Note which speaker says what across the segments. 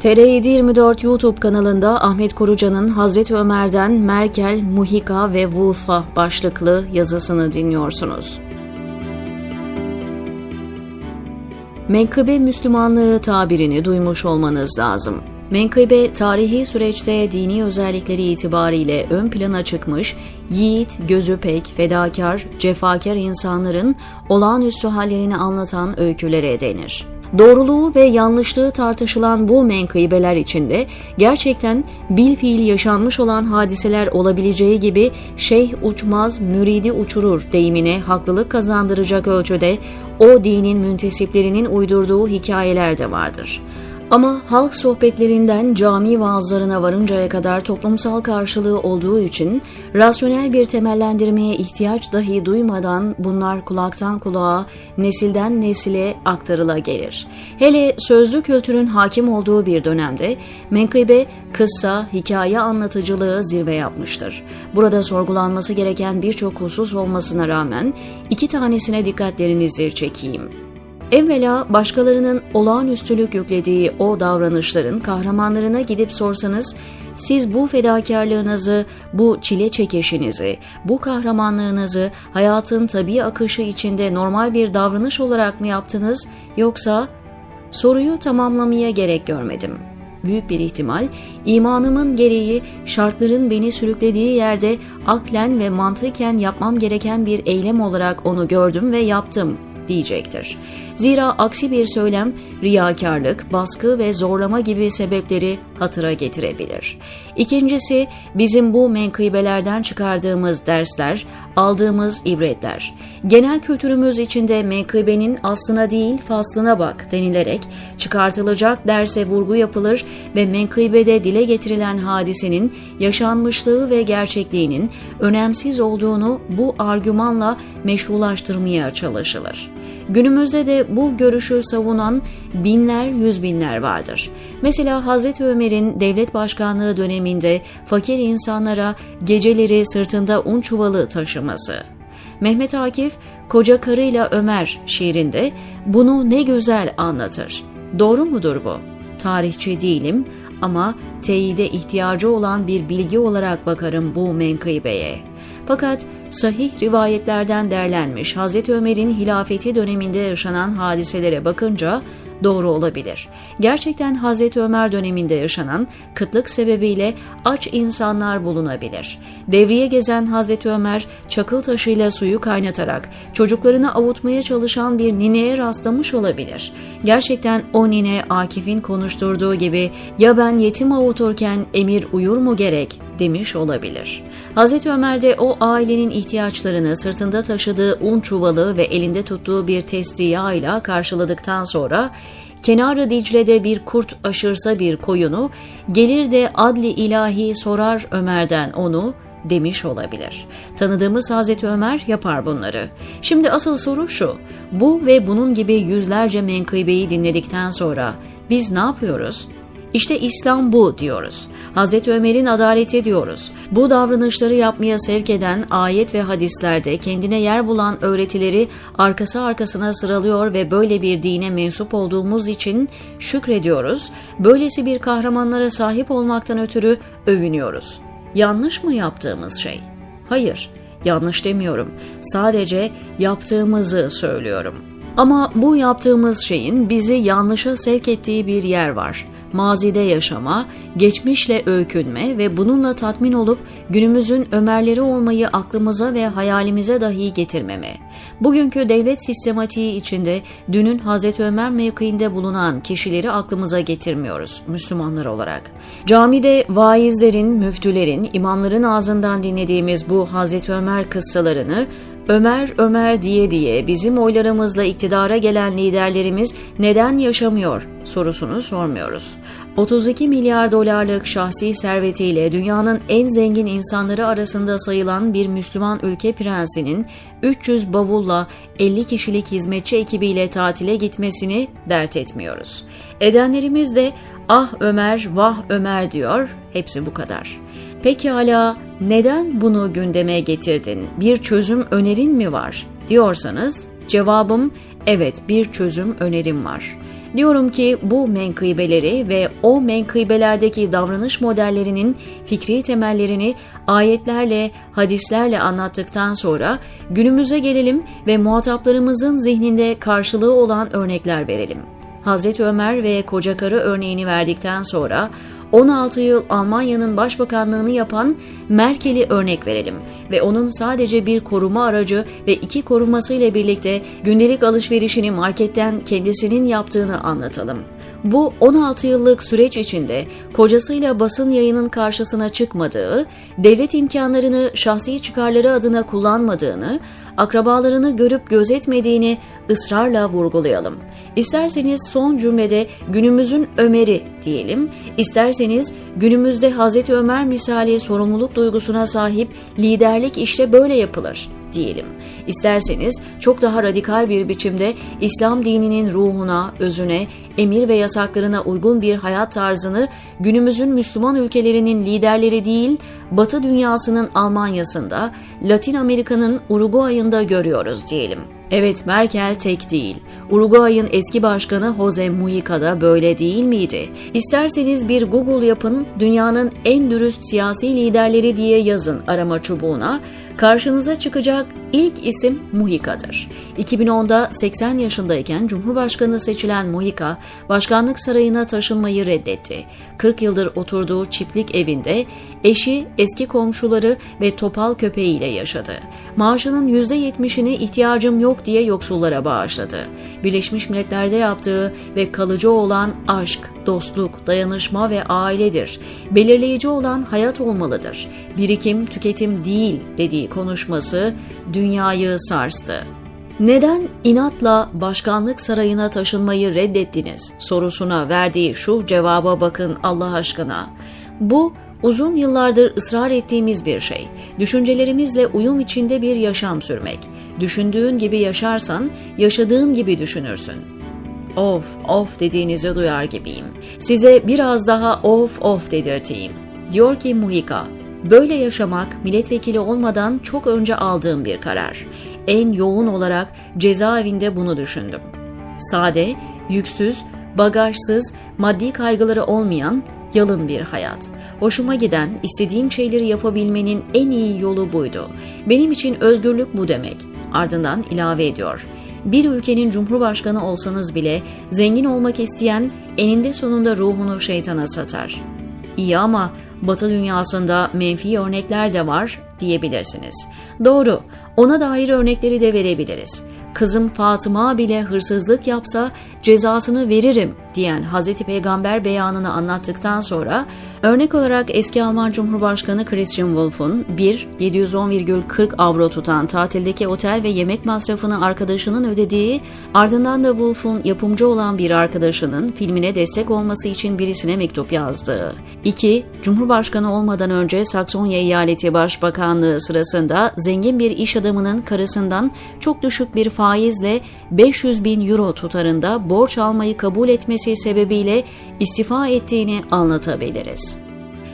Speaker 1: TR724 YouTube kanalında Ahmet Korucan'ın Hazreti Ömer'den Merkel, Muhika ve Wolf'a başlıklı yazısını dinliyorsunuz. Menkıbe Müslümanlığı tabirini duymuş olmanız lazım. Menkıbe, tarihi süreçte dini özellikleri itibariyle ön plana çıkmış, yiğit, gözü pek, fedakar, cefakar insanların olağanüstü hallerini anlatan öykülere denir. Doğruluğu ve yanlışlığı tartışılan bu menkıbeler içinde gerçekten bilfiil yaşanmış olan hadiseler olabileceği gibi şeyh uçmaz, müridi uçurur deyimine haklılık kazandıracak ölçüde o dinin müntesiplerinin uydurduğu hikayeler de vardır. Ama halk sohbetlerinden cami vaazlarına varıncaya kadar toplumsal karşılığı olduğu için rasyonel bir temellendirmeye ihtiyaç dahi duymadan bunlar kulaktan kulağa, nesilden nesile aktarıla gelir. Hele sözlü kültürün hakim olduğu bir dönemde menkıbe, kıssa, hikaye anlatıcılığı zirve yapmıştır. Burada sorgulanması gereken birçok husus olmasına rağmen iki tanesine dikkatlerinizi çekeyim. Evvela başkalarının olağanüstülük yüklediği o davranışların kahramanlarına gidip sorsanız, siz bu fedakarlığınızı, bu çile çekişinizi, bu kahramanlığınızı hayatın tabii akışı içinde normal bir davranış olarak mı yaptınız yoksa soruyu tamamlamaya gerek görmedim. Büyük bir ihtimal imanımın gereği şartların beni sürüklediği yerde aklen ve mantıken yapmam gereken bir eylem olarak onu gördüm ve yaptım diyecektir. Zira aksi bir söylem riyakarlık, baskı ve zorlama gibi sebepleri hatıra getirebilir. İkincisi bizim bu menkıbelerden çıkardığımız dersler, aldığımız ibretler. Genel kültürümüz içinde menkıbenin aslına değil faslına bak denilerek çıkartılacak derse vurgu yapılır ve menkıbede dile getirilen hadisenin yaşanmışlığı ve gerçekliğinin önemsiz olduğunu bu argümanla meşrulaştırmaya çalışılır. Günümüzde de bu görüşü savunan binler yüz binler vardır. Mesela Hazreti Ömer'in devlet başkanlığı döneminde fakir insanlara geceleri sırtında un çuvalı taşıması. Mehmet Akif, Koca Karıyla Ömer şiirinde bunu ne güzel anlatır. Doğru mudur bu? Tarihçi değilim ama teyide ihtiyacı olan bir bilgi olarak bakarım bu menkıbeye. Fakat sahih rivayetlerden derlenmiş Hazreti Ömer'in hilafeti döneminde yaşanan hadiselere bakınca doğru olabilir. Gerçekten Hazreti Ömer döneminde yaşanan kıtlık sebebiyle aç insanlar bulunabilir. Devriye gezen Hazreti Ömer çakıl taşıyla suyu kaynatarak çocuklarını avutmaya çalışan bir nineye rastlamış olabilir. Gerçekten o nine Akif'in konuşturduğu gibi ya ben yetim avuturken emir uyur mu gerek demiş olabilir. Hazreti Ömer de o ailenin ihtiyaçlarını sırtında taşıdığı un çuvalı ve elinde tuttuğu bir testi yağıyla karşıladıktan sonra kenarı Dicle'de bir kurt aşırsa bir koyunu, gelir de adli ilahi sorar Ömer'den onu, demiş olabilir. Tanıdığımız Hazreti Ömer yapar bunları. Şimdi asıl soru şu, bu ve bunun gibi yüzlerce menkıbeyi dinledikten sonra biz ne yapıyoruz? İşte İslam bu diyoruz. Hazreti Ömer'in adaleti diyoruz. Bu davranışları yapmaya sevk eden ayet ve hadislerde kendine yer bulan öğretileri arkası arkasına sıralıyor ve böyle bir dine mensup olduğumuz için şükrediyoruz. Böylesi bir kahramanlara sahip olmaktan ötürü övünüyoruz. Yanlış mı yaptığımız şey? Hayır, yanlış demiyorum. Sadece yaptığımızı söylüyorum. Ama bu yaptığımız şeyin bizi yanlışa sevk ettiği bir yer var mazide yaşama, geçmişle öykünme ve bununla tatmin olup günümüzün Ömerleri olmayı aklımıza ve hayalimize dahi getirmeme. Bugünkü devlet sistematiği içinde dünün Hazreti Ömer mevkiinde bulunan kişileri aklımıza getirmiyoruz Müslümanlar olarak. Camide vaizlerin, müftülerin, imamların ağzından dinlediğimiz bu Hazreti Ömer kıssalarını Ömer Ömer diye diye bizim oylarımızla iktidara gelen liderlerimiz neden yaşamıyor sorusunu sormuyoruz. 32 milyar dolarlık şahsi servetiyle dünyanın en zengin insanları arasında sayılan bir Müslüman ülke prensinin 300 bavulla 50 kişilik hizmetçi ekibiyle tatile gitmesini dert etmiyoruz. Edenlerimiz de ah Ömer vah Ömer diyor hepsi bu kadar. Pekala neden bunu gündeme getirdin? Bir çözüm önerin mi var? diyorsanız cevabım evet bir çözüm önerim var. Diyorum ki bu menkıbeleri ve o menkıbelerdeki davranış modellerinin fikri temellerini ayetlerle, hadislerle anlattıktan sonra günümüze gelelim ve muhataplarımızın zihninde karşılığı olan örnekler verelim. Hazreti Ömer ve koca karı örneğini verdikten sonra 16 yıl Almanya'nın başbakanlığını yapan Merkel'i örnek verelim ve onun sadece bir koruma aracı ve iki korumasıyla birlikte gündelik alışverişini marketten kendisinin yaptığını anlatalım. Bu 16 yıllık süreç içinde kocasıyla basın yayının karşısına çıkmadığı, devlet imkanlarını şahsi çıkarları adına kullanmadığını, akrabalarını görüp gözetmediğini ısrarla vurgulayalım. İsterseniz son cümlede günümüzün Ömer'i diyelim, isterseniz günümüzde Hazreti Ömer misali sorumluluk duygusuna sahip liderlik işte böyle yapılır diyelim. İsterseniz çok daha radikal bir biçimde İslam dininin ruhuna, özüne, emir ve yasaklarına uygun bir hayat tarzını günümüzün Müslüman ülkelerinin liderleri değil, Batı dünyasının Almanya'sında, Latin Amerika'nın Uruguay'ında görüyoruz diyelim. Evet Merkel tek değil. Uruguay'ın eski başkanı Jose Mujica da böyle değil miydi? İsterseniz bir Google yapın, dünyanın en dürüst siyasi liderleri diye yazın arama çubuğuna. Karşınıza çıkacak ilk isim Mujica'dır. 2010'da 80 yaşındayken Cumhurbaşkanı seçilen Mujica, başkanlık sarayına taşınmayı reddetti. 40 yıldır oturduğu çiftlik evinde eşi, eski komşuları ve topal köpeğiyle yaşadı. Maaşının %70'ini ihtiyacım yok diye yoksullara bağışladı. Birleşmiş Milletler'de yaptığı ve kalıcı olan aşk, dostluk, dayanışma ve ailedir. Belirleyici olan hayat olmalıdır. Birikim, tüketim değil dediği konuşması dünyayı sarstı. Neden inatla başkanlık sarayına taşınmayı reddettiniz sorusuna verdiği şu cevaba bakın Allah aşkına. Bu uzun yıllardır ısrar ettiğimiz bir şey. Düşüncelerimizle uyum içinde bir yaşam sürmek. Düşündüğün gibi yaşarsan, yaşadığın gibi düşünürsün. Of of dediğinizi duyar gibiyim. Size biraz daha of of dedirteyim. Diyor ki Muhika, Böyle yaşamak milletvekili olmadan çok önce aldığım bir karar. En yoğun olarak cezaevinde bunu düşündüm. Sade, yüksüz, bagajsız, maddi kaygıları olmayan yalın bir hayat. Hoşuma giden, istediğim şeyleri yapabilmenin en iyi yolu buydu. Benim için özgürlük bu demek. Ardından ilave ediyor. Bir ülkenin cumhurbaşkanı olsanız bile zengin olmak isteyen eninde sonunda ruhunu şeytana satar. İyi ama Batı dünyasında menfi örnekler de var diyebilirsiniz. Doğru, ona dair örnekleri de verebiliriz. Kızım Fatıma bile hırsızlık yapsa cezasını veririm diyen Hz. Peygamber beyanını anlattıktan sonra örnek olarak eski Alman Cumhurbaşkanı Christian Wolff'un 1 710,40 avro tutan tatildeki otel ve yemek masrafını arkadaşının ödediği ardından da Wolff'un yapımcı olan bir arkadaşının filmine destek olması için birisine mektup yazdığı. 2. Cumhurbaşkanı olmadan önce Saksonya Eyaleti Başbakanlığı sırasında zengin bir iş adamının karısından çok düşük bir faizle 500 bin euro tutarında borç almayı kabul etmesi sebebiyle istifa ettiğini anlatabiliriz.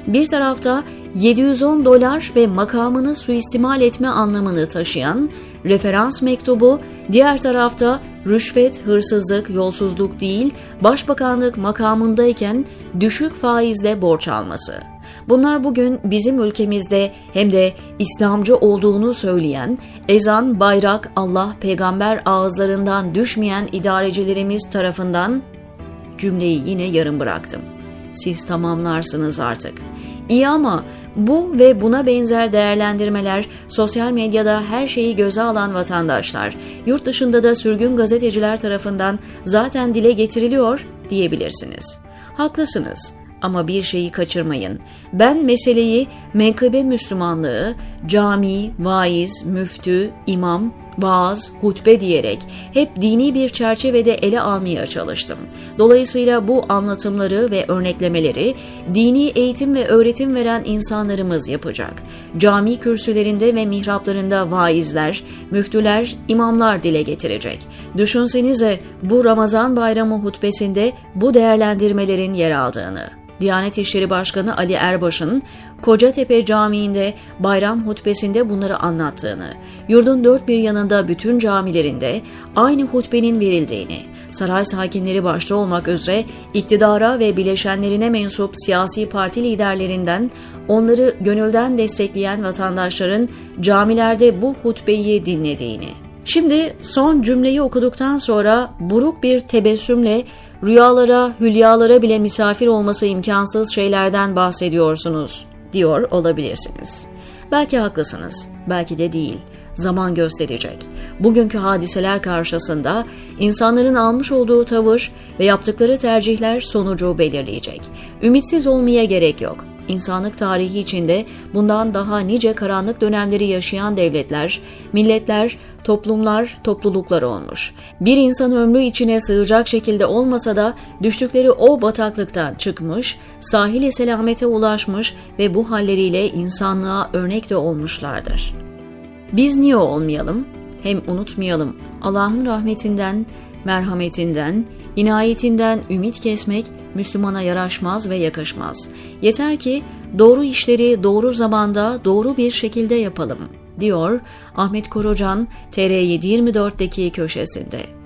Speaker 1: Bir tarafta 710 dolar ve makamını suistimal etme anlamını taşıyan referans mektubu, diğer tarafta rüşvet, hırsızlık, yolsuzluk değil, başbakanlık makamındayken düşük faizle borç alması. Bunlar bugün bizim ülkemizde hem de İslamcı olduğunu söyleyen, ezan, bayrak, Allah, peygamber ağızlarından düşmeyen idarecilerimiz tarafından cümleyi yine yarım bıraktım. Siz tamamlarsınız artık. İyi ama bu ve buna benzer değerlendirmeler sosyal medyada her şeyi göze alan vatandaşlar, yurt dışında da sürgün gazeteciler tarafından zaten dile getiriliyor diyebilirsiniz. Haklısınız ama bir şeyi kaçırmayın. Ben meseleyi menkıbe Müslümanlığı, cami, vaiz, müftü, imam, vaaz, hutbe diyerek hep dini bir çerçevede ele almaya çalıştım. Dolayısıyla bu anlatımları ve örneklemeleri dini eğitim ve öğretim veren insanlarımız yapacak. Cami kürsülerinde ve mihraplarında vaizler, müftüler, imamlar dile getirecek. Düşünsenize bu Ramazan bayramı hutbesinde bu değerlendirmelerin yer aldığını. Diyanet İşleri Başkanı Ali Erbaş'ın Kocatepe Camii'nde bayram hutbesinde bunları anlattığını, yurdun dört bir yanında bütün camilerinde aynı hutbenin verildiğini, saray sakinleri başta olmak üzere iktidara ve bileşenlerine mensup siyasi parti liderlerinden onları gönülden destekleyen vatandaşların camilerde bu hutbeyi dinlediğini. Şimdi son cümleyi okuduktan sonra buruk bir tebessümle rüyalara, hülyalara bile misafir olması imkansız şeylerden bahsediyorsunuz diyor olabilirsiniz. Belki haklısınız, belki de değil. Zaman gösterecek. Bugünkü hadiseler karşısında insanların almış olduğu tavır ve yaptıkları tercihler sonucu belirleyecek. Ümitsiz olmaya gerek yok. İnsanlık tarihi içinde bundan daha nice karanlık dönemleri yaşayan devletler, milletler, toplumlar, topluluklar olmuş. Bir insan ömrü içine sığacak şekilde olmasa da düştükleri o bataklıktan çıkmış, sahili selamete ulaşmış ve bu halleriyle insanlığa örnek de olmuşlardır. Biz niye olmayalım? Hem unutmayalım Allah'ın rahmetinden, merhametinden, inayetinden ümit kesmek Müslümana yaraşmaz ve yakışmaz. Yeter ki doğru işleri doğru zamanda doğru bir şekilde yapalım, diyor Ahmet Korucan TR724'deki köşesinde.